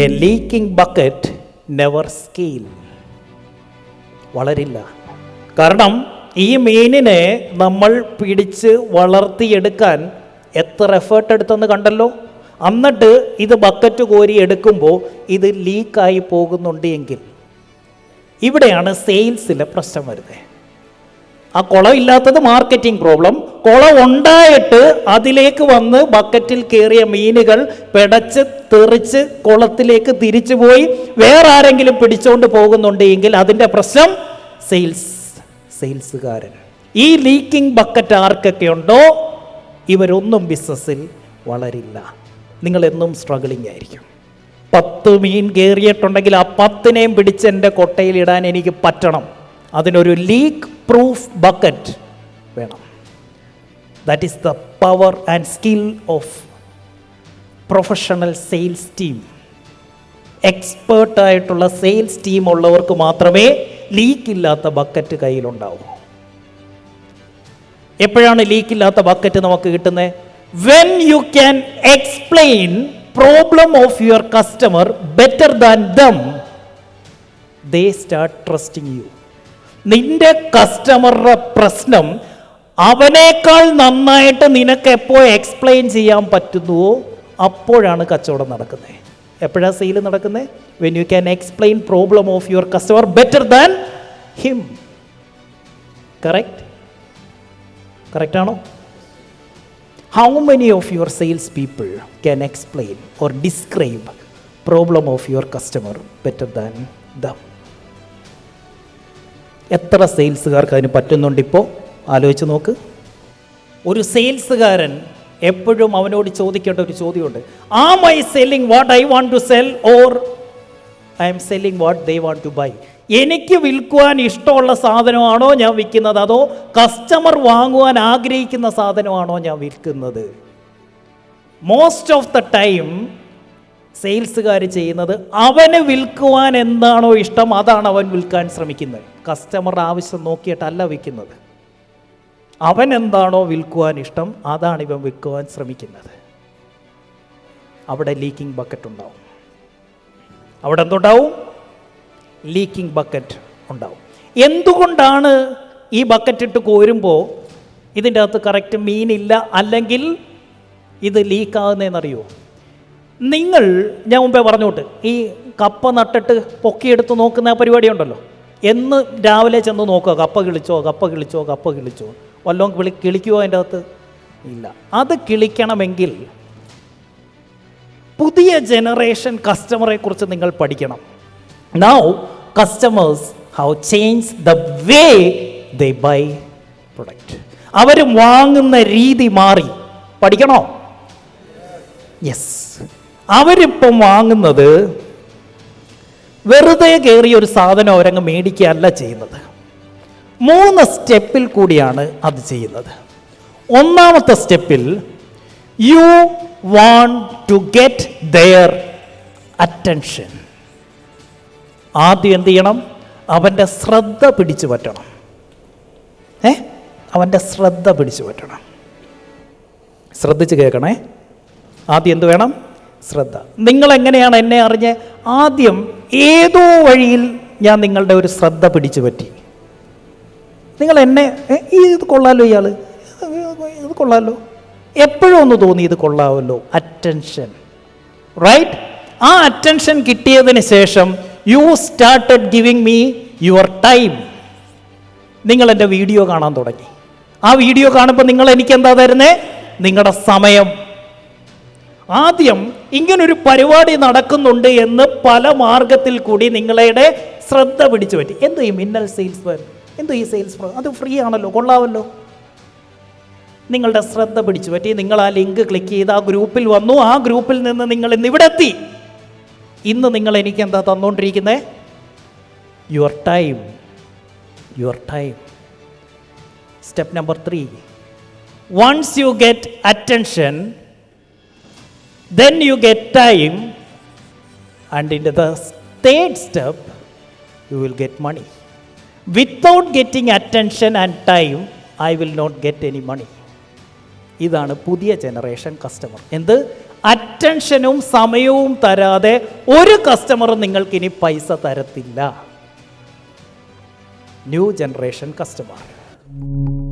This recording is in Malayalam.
A leaking bucket never skill വളരില്ല. കാരണം ഈ മീനിനെ നമ്മൾ പിടിച്ച് വളർത്തിയെടുക്കാൻ എത്ര എഫേർട്ട് എടുത്തെന്ന് കണ്ടല്ലോ? എന്നിട്ട് ഇത് ബക്കറ്റ് കോരി എടുക്കുമ്പോൾ ഇത് ലീക്കായി പോകുന്നുണ്ട് എങ്കിൽ. ഇവിടെയാണ് സെയിൽസിലെ പ്രശ്നം വരുന്നത്. ആ കുളം ഇല്ലാത്തത് മാർക്കറ്റിംഗ് പ്രോബ്ലം കുളം ഉണ്ടായിട്ട് അതിലേക്ക് വന്ന് ബക്കറ്റിൽ കയറിയ മീനുകൾ പിടച്ച് തെറിച്ച് കുളത്തിലേക്ക് തിരിച്ചു പോയി. വേറെ ആരെങ്കിലും പിടിച്ചുകൊണ്ട് പോകുന്നുണ്ട് എങ്കിൽ അതിന്റെ പ്രശ്നം സെയിൽസ് സെയിൽസുകാരൻ ഈ ലീക്കിംഗ് ബക്കറ്റ് ആർക്കൊക്കെ ഉണ്ടോ? ഇവരൊന്നും ബിസിനസ്സിൽ വളരില്ല. നിങ്ങളെന്നും സ്ട്രഗിളിംഗ് ആയിരിക്കും. പത്ത് മീൻ കയറിയിട്ടുണ്ടെങ്കിൽ ആ പത്തിനെയും പിടിച്ച് എന്റെ കൊട്ടയിലിടാൻ എനിക്ക് പറ്റണം. അതിനൊരു ലീക്ക് പ്രൂഫ് ബക്കറ്റ് വേണം. That is the power and skill of professional sales team എക്സ്പേർട്ടായിട്ടുള്ള sales team ഉള്ളവർക്ക് മാത്രമേ ലീക്കില്ലാത്ത ബക്കറ്റ് കയ്യിലുണ്ടാവൂ. എപ്പോഴാണ് ലീക്കില്ലാത്ത ബക്കറ്റ് നമുക്ക് കിട്ടുന്നത് when you can explain problem of your customer better than them they start trusting you നിന്റെ കസ്റ്റമറുടെ പ്രശ്നം അവനേക്കാൾ നന്നായിട്ട് നിനക്ക് എപ്പോൾ എക്സ്പ്ലെയിൻ ചെയ്യാൻ പറ്റുന്നുവോ അപ്പോഴാണ് കച്ചവടം നടക്കുന്നത് എപ്പോഴാണ് സെയിൽ നടക്കുന്നത് when you can explain problem of your customer better than him correct correct ആണോ? How many of your sales people can explain or describe problem of your customer better than them എത്ര സെയിൽസുകാർക്ക് അതിന് പറ്റുന്നുണ്ട് ഇപ്പോൾ ആലോചിച്ച് നോക്ക്. ഒരു സെയിൽസുകാരൻ എപ്പോഴും അവനോട് ചോദിക്കേണ്ട ഒരു ചോദ്യമുണ്ട്. Am I selling what I want to sell or I am selling what they want to buy എനിക്ക് വിൽക്കുവാൻ ഇഷ്ടമുള്ള സാധനമാണോ ഞാൻ വിൽക്കുന്നത്? അതോ കസ്റ്റമർ വാങ്ങുവാൻ ആഗ്രഹിക്കുന്ന സാധനമാണോ ഞാൻ വിൽക്കുന്നത്? മോസ്റ്റ് ഓഫ് ദ ടൈം സെയിൽസുകാർ ചെയ്യുന്നത് അവന് വിൽക്കുവാൻ എന്താണോ ഇഷ്ടം അതാണ് അവൻ വിൽക്കാൻ ശ്രമിക്കുന്നത്. കസ്റ്റമർ ആവശ്യം നോക്കിയിട്ടല്ല വിൽക്കുന്നത്. അവൻ എന്താണോ വിൽക്കുവാൻ ഇഷ്ടം അതാണ് ഇവൻ വിൽക്കുവാൻ ശ്രമിക്കുന്നത്. അവിടെ ലീക്കിംഗ് ബക്കറ്റ് ഉണ്ടാവും. അവിടെ എന്തുണ്ടാവും? ലീക്കിംഗ് ബക്കറ്റ് ഉണ്ടാവും. എന്തുകൊണ്ടാണ് ഈ ബക്കറ്റ് ഇട്ട് കോരുമ്പോൾ ഇതിന്റെ അകത്ത് കറക്റ്റ് മീനില്ല അല്ലെങ്കിൽ ഇത് ലീക്കാകുന്നതെന്നറിയോ നിങ്ങൾ ഞാൻ മുമ്പേ പറഞ്ഞോട്ട് ഈ കപ്പ നട്ടിട്ട് പൊക്കിയെടുത്ത് നോക്കുന്ന ആ പരിപാടി ഉണ്ടല്ലോ എന്ന് രാവിലെ ചെന്ന് നോക്കുക കപ്പ കിളിച്ചോ കപ്പ കിളിച്ചോ കപ്പ കിളിച്ചോ. വല്ലതും കിളി കിളിക്കുമോ അതിന്റെ അകത്ത്? ഇല്ല. അത് കിളിക്കണമെങ്കിൽ പുതിയ ജനറേഷൻ കസ്റ്റമറെ കുറിച്ച് നിങ്ങൾ പഠിക്കണം. Now customers how change the way the buy product അവർ വാങ്ങുന്ന രീതി മാറി. പഠിക്കണോ? യെസ് അവരിപ്പം വാങ്ങുന്നത് വെറുതെ കയറിയ ഒരു സാധനം അവരങ്ങ് മേടിക്കുകയല്ല ചെയ്യുന്നത്. മൂന്ന് സ്റ്റെപ്പിൽ കൂടിയാണ് അത് ചെയ്യുന്നത്. ഒന്നാമത്തെ സ്റ്റെപ്പിൽ you want to get their attention ആദ്യം എന്ത് ചെയ്യണം? അവന്റെ ശ്രദ്ധ പിടിച്ചു പറ്റണം. ഏ? അവന്റെ ശ്രദ്ധ പിടിച്ചു പറ്റണം. ശ്രദ്ധിച്ച് കേൾക്കണേ. ആദ്യം എന്ത് വേണം? ശ്രദ്ധ. നിങ്ങൾ എങ്ങനെയാണ് എന്നെ അറിഞ്ഞ്? ആദ്യം ഏതോ വഴിയിൽ ഞാൻ നിങ്ങളുടെ ഒരു ശ്രദ്ധ പിടിച്ചു പറ്റി നിങ്ങൾ എന്നെ ഈ ഇത് കൊള്ളാലോ ഇയാൾ ഇത് കൊള്ളാലോ? എപ്പോഴും ഒന്ന് തോന്നി ഇത് കൊള്ളാമല്ലോ അറ്റൻഷൻ റൈറ്റ് ആ അറ്റൻഷൻ കിട്ടിയതിന് ശേഷം you started giving me your time നിങ്ങൾ എന്റെ വീഡിയോ കാണാൻ തുടങ്ങി. ആ വീഡിയോ കാണുമ്പോൾ നിങ്ങൾ എനിക്ക് എന്താ തരുന്നേ? നിങ്ങളുടെ സമയം. ആദ്യം ഇങ്ങനൊരു പരിപാടി നടക്കുന്നുണ്ട് എന്ന് പല മാർഗത്തിൽ കൂടി നിങ്ങളുടെ ശ്രദ്ധ പിടിച്ചു പറ്റി. എന്തോ ഈ മിന്നൽ സെയിൽസ് എന്തോ ഈ സെയിൽസ് അത് ഫ്രീ ആണല്ലോ കൊള്ളാമല്ലോ. നിങ്ങളുടെ ശ്രദ്ധ പിടിച്ചു പറ്റി. നിങ്ങൾ ആ ലിങ്ക് ക്ലിക്ക് ചെയ്ത് ആ ഗ്രൂപ്പിൽ വന്നു. ആ ഗ്രൂപ്പിൽ നിന്ന് നിങ്ങൾ ഇന്ന് ഇവിടെ എത്തി. ഇന്ന് നിങ്ങൾ എനിക്ക് എന്താ തന്നുകൊണ്ടിരിക്കുന്നത് your time your time step number three once you get attention then you get time and in the third step you will get money without getting attention and time I will not get any money ഇതാണ് പുതിയ ജനറേഷൻ കസ്റ്റമർ എന്ത്? അറ്റൻഷനും സമയവും തരാതെ ഒരു കസ്റ്റമറും നിങ്ങൾക്കിനി പൈസ തരത്തില്ല. New generation customer thank you